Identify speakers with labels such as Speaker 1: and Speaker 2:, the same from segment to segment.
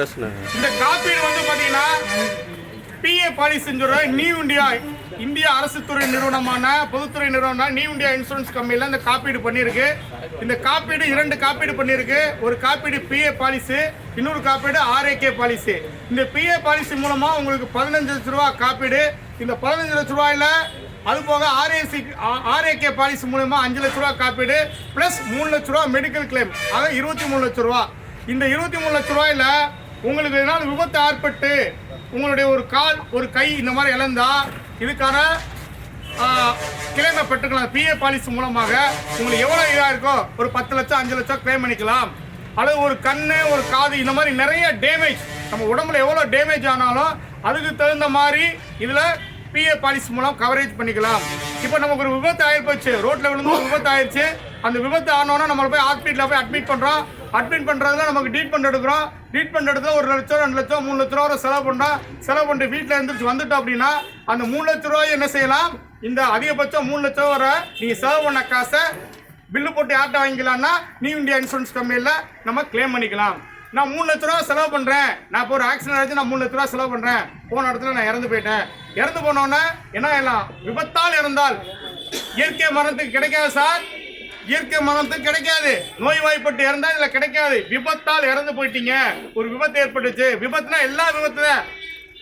Speaker 1: பேசுனேன்.
Speaker 2: இந்த காப்பீடு வந்து பாத்தீங்கன்னா பிஏ பாலிசிங்கிற நியூ இந்தியா இந்திய அரசு துறை நிறுவனமான பொதுத்துறை நிறுவனம் நியூ இந்தியா இன்சூரன்ஸ் கம்பெனியில் இந்த காப்பீடு பண்ணியிருக்கு. இந்த காப்பீடு இரண்டு காப்பீடு பண்ணியிருக்கு. ஒரு காப்பீடு பிஏ பாலிசி இன்னொரு காப்பீடு ஆர்ஏகே பாலிசி. இந்த பிஏ பாலிசி மூலமா உங்களுக்கு பதினஞ்சு லட்ச ரூபா காப்பீடு. இந்த பதினஞ்சு லட்ச ரூபாயில அது போக ஆர்ஏசி ஆர்ஏகே பாலிசி மூலமா அஞ்சு லட்ச ரூபா காப்பீடு பிளஸ் மூணு லட்ச ரூபா மெடிக்கல் கிளைம் அதாவது இருபத்தி மூணு லட்ச ரூபா. இந்த இருபத்தி மூணு லட்ச ரூபாயில உங்களுக்கு எதனால விபத்து ஏற்பட்டு உங்களுடைய ஒரு கால் ஒரு கை இந்த மாதிரி இழந்தா இதுக்கான கிளைமை பெற்றுக்கலாம். பிஏ பாலிசி மூலமாக உங்களுக்கு எவ்வளோ இதாக இருக்கோ ஒரு பத்து லட்சம் அஞ்சு லட்சம் கிளைம் பண்ணிக்கலாம். அல்லது ஒரு கண்ணு ஒரு காது இந்த மாதிரி நிறைய டேமேஜ் நம்ம உடம்புல எவ்வளோ டேமேஜ் ஆனாலும் அதுக்கு தகுந்த மாதிரி இதில் பிஏ பாலிசி மூலம் கவரேஜ் பண்ணிக்கலாம். இப்போ நமக்கு ஒரு விபத்து ஆகிப்போச்சு ரோட்டில் விழுந்து ஒரு விபத்து ஆயிடுச்சு. அந்த விபத்து ஆனோன்னா நம்மளை போய் ஹாஸ்பிட்டலில் போய் அட்மிட் பண்ணுறோம் அட்மிட் பண்ணுறதுல நமக்கு ட்ரீட்மெண்ட் எடுக்கிறோம். ட்ரீட்மெண்ட் எடுத்து ஒரு லட்சம் ரெண்டு லட்சம் மூணு லட்ச ரூபா வரை செலவு பண்ணுறோம் செலவு பண்ணிட்டு வீட்டில் இருந்துச்சு வந்துட்டோம் அப்படின்னா அந்த மூணு லட்ச ரூபாய் என்ன செய்யலாம்? இந்த அதிகபட்சம் மூணு லட்சம் வரை நீங்கள் செலவு பண்ண காசை பில்லு போட்டு யார்கிட்ட வாங்கிக்கலாம்னா நியூ இந்தியா இன்சூரன்ஸ் கம்பெனியில் நம்ம கிளைம் பண்ணிக்கலாம். நான் மூணு லட்ச ரூபா செலவு பண்ணுறேன் நான் இப்போ ஒரு ஆக்சிடென்ட் ஆச்சு நான் மூணு லட்ச ரூபா செலவு பண்ணுறேன் போன இடத்துல நான் இறந்து போயிட்டேன். இறந்து போனோன்னே என்ன ஆகலாம் விபத்தால் இறந்தால் இயற்கை மரணத்துக்கு கிடைக்காது சார். இயற்கை மரணத்துக்கு கிடைக்காது. நோய் வாய்ப்பட்டு இறந்தா இதுல கிடைக்காது. விபத்தால் இறந்து போயிட்டீங்க. ஒரு விபத்து ஏற்பட்டுச்சு. விபத்துனா எல்லா விபத்து தான்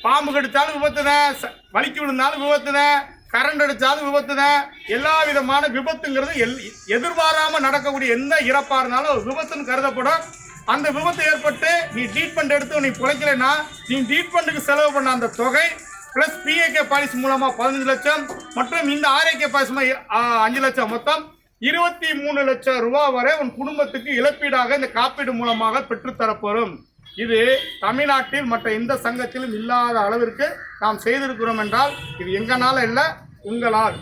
Speaker 2: பாம்பு கடிச்சாலும் விபத்து தான் ச- வலிக்கு விழுந்தாலும் விபத்து தான் கரண்ட் அடிச்சாலும் விபத்து தான் எல்லா விதமான விபத்துங்கிறது எல் எதிர்பாராம நடக்கக்கூடிய எந்த இறப்பா இருந்தாலும் ஒரு விபத்துன்னு கருதப்படும். அந்த விபத்து ஏற்பட்டு நீ ட்ரீட்மெண்ட் எடுத்து நீ பிழைக்கலைன்னா நீ ட்ரீட்மெண்ட்டுக்கு செலவு பண்ண அந்த தொகை ப்ளஸ் பிஏகே பாலிசி மூலமாக பதினஞ்சு லட்சம் மற்றும் இந்த ஆர்ஏகே பாலிசி அஞ்சு லட்சம் மொத்தம் இருபத்தி மூணு லட்சம் ரூபா வரை உன் குடும்பத்துக்கு இழப்பீடாக இந்த காப்பீடு மூலமாக பெற்றுத்தரப்படும் இது தமிழ்நாட்டில் மற்ற எந்த சங்கத்திலும் இல்லாத அளவிற்கு நாம் செய்திருக்கிறோம் என்றால் இது எங்கனால இல்லை உங்களால்.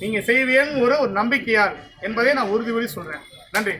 Speaker 2: நீங்கள் செய்வீன்னு ஒரு ஒரு நம்பிக்கையால் என்பதை நான் உறுதிமொழி சொல்கிறேன் நன்றி.